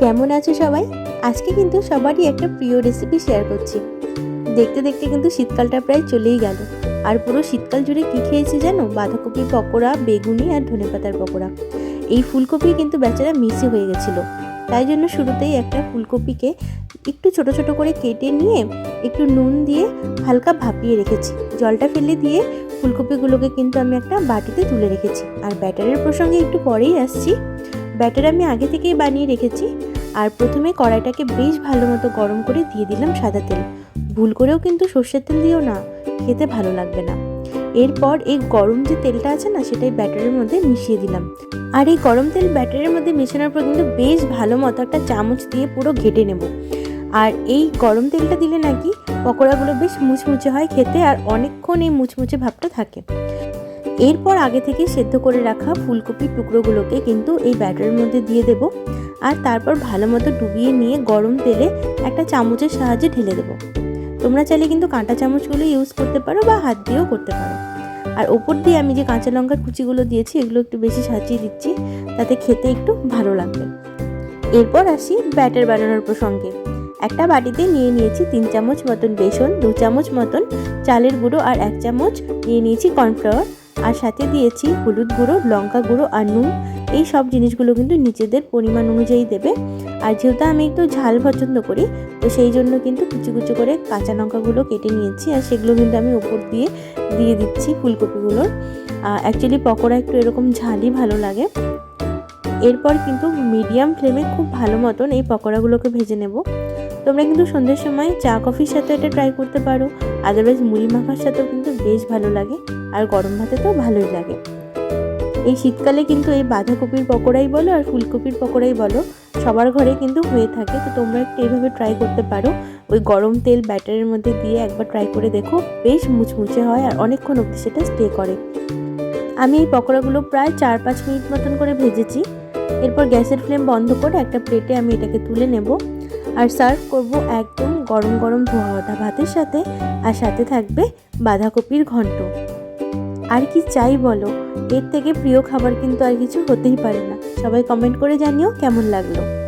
কেমন আছো সবাই? আজকে কিন্তু সবারই একটা প্রিয় রেসিপি শেয়ার করছি। দেখতে দেখতে কিন্তু শীতকালটা প্রায় চলেই গেল। আর পুরো শীতকাল জুড়ে কী খেয়েছি জানো? বাঁধাকপির পকোড়া, বেগুনি আর ধনেপাতার পকোড়া। এই ফুলকপি কিন্তু বেচারা মিসি হয়ে গেছিল। তাই জন্য শুরুতেই একটা ফুলকপিকে একটু ছোট ছোট করে কেটে নিয়ে একটু নুন দিয়ে হালকা ভাপিয়ে রেখেছি। জলটা ফেলে দিয়ে ফুলকপিগুলোকে কিন্তু আমি একটা বাটিতে তুলে রেখেছি। আর ব্যাটারের প্রসঙ্গে একটু পরেই আসছি। ব্যাটার আমি আগে থেকেই বানিয়ে রেখেছি। আর প্রথমে কড়াইটাকে বেশ ভালো মতো গরম করে দিয়ে দিলাম সাদা তেল। ভুল করেও কিন্তু সর্ষের তেল দিও না, খেতে ভালো লাগবে না। এরপর এই গরম যে তেলটা আছে না, সেটাই ব্যাটারের মধ্যে মিশিয়ে দিলাম। আর এই গরম তেল ব্যাটারের মধ্যে মেশানোর পর কিন্তু বেশ ভালো মতো একটা চামচ দিয়ে পুরো ঘেটে নেব। আর এই গরম তেলটা দিলে নাকি পকোড়াগুলো বেশ মুচমুচে হয় খেতে আর অনেকক্ষণ এই মুচমুচে ভাবটা থাকে। এরপর আগে থেকে সেদ্ধ করে রাখা ফুলকপির টুকরোগুলোকে কিন্তু এই ব্যাটারের মধ্যে দিয়ে দেব। আর তারপর ভালো মতো ডুবিয়ে নিয়ে গরম তেলে একটা চামচের সাহায্যে ঢেলে দেবো। তোমরা চাইলে কিন্তু কাঁটা চামচগুলো ইউজ করতে পারো বা হাত দিয়েও করতে পারো। আর ওপর দিয়ে আমি যে কাঁচা লঙ্কার কুচিগুলো দিয়েছি, এগুলো একটু বেশি সাজিয়ে দিচ্ছি, তাতে খেতে একটু ভালো লাগবে। এরপর আসি ব্যাটার বানানোর প্রসঙ্গে। একটা বাটিতে নিয়ে নিয়েছি তিন চামচ মতন বেসন, দু চামচ মতন চালের গুঁড়ো আর এক চামচ নিয়ে নিয়েছি কর্নফ্লাওয়ার। আর সাথে দিয়েছি হলুদ গুঁড়ো, লঙ্কা গুঁড়ো আর নুন। এই সব জিনিসগুলো কিন্তু নিজেদের পরিমাণ অনুযায়ী দেবে। আর যেহেতু আমি একটু ঝাল পছন্দ করি, তো সেই জন্য কিন্তু কুচি কুচি করে কাঁচা লঙ্কাগুলো কেটে নিয়েছি আর সেগুলো কিন্তু আমি ওপর দিয়ে দিয়ে দিচ্ছি ফুলকপিগুলোর। অ্যাকচুয়ালি পকোড়া একটু এরকম ঝালই ভালো লাগে। এরপর কিন্তু মিডিয়াম ফ্লেমে খুব ভালো মতন এই পকোড়াগুলোকে ভেজে নেব। তোমরা কিন্তু সন্ধ্যের সময় চা কফির সাথে এটা ট্রাই করতে পারো। আদারওয়াইজ মুড়ি মাখার সাথেও কিন্তু বেশ ভালো লাগে। আর গরম ভাতে তো ভালোই লাগে। এই শীতকালে কিন্তু এই বাঁধাকপির পকোড়াই বলো আর ফুলকপির পকোড়াই বলো, সবার ঘরে কিন্তু হয়ে থাকে। তো তোমরা একটু এইভাবে ট্রাই করতে পারো। ওই গরম তেল ব্যাটারের মধ্যে দিয়ে একবার ট্রাই করে দেখো, বেশ মুচমুচে হয় আর অনেকক্ষণ অবধি সেটা স্টে করে। আমি এই পকোড়াগুলো প্রায় চার পাঁচ মিনিট মতন করে ভেজেছি। এরপর গ্যাসের ফ্লেম বন্ধ করে একটা প্লেটে আমি এটাকে তুলে নেব। আর সার্ভ করব একদম গরম গরম ধোয়া ভাতের সাথে। আর সাথে থাকবে বাঁধাকপির ঘন্ট। আর কি চাই বলো? এর থেকে প্রিয় খাবার কিন্তু আর কিছু হতেই পারে না। সবাই কমেন্ট করে জানিও কেমন লাগল।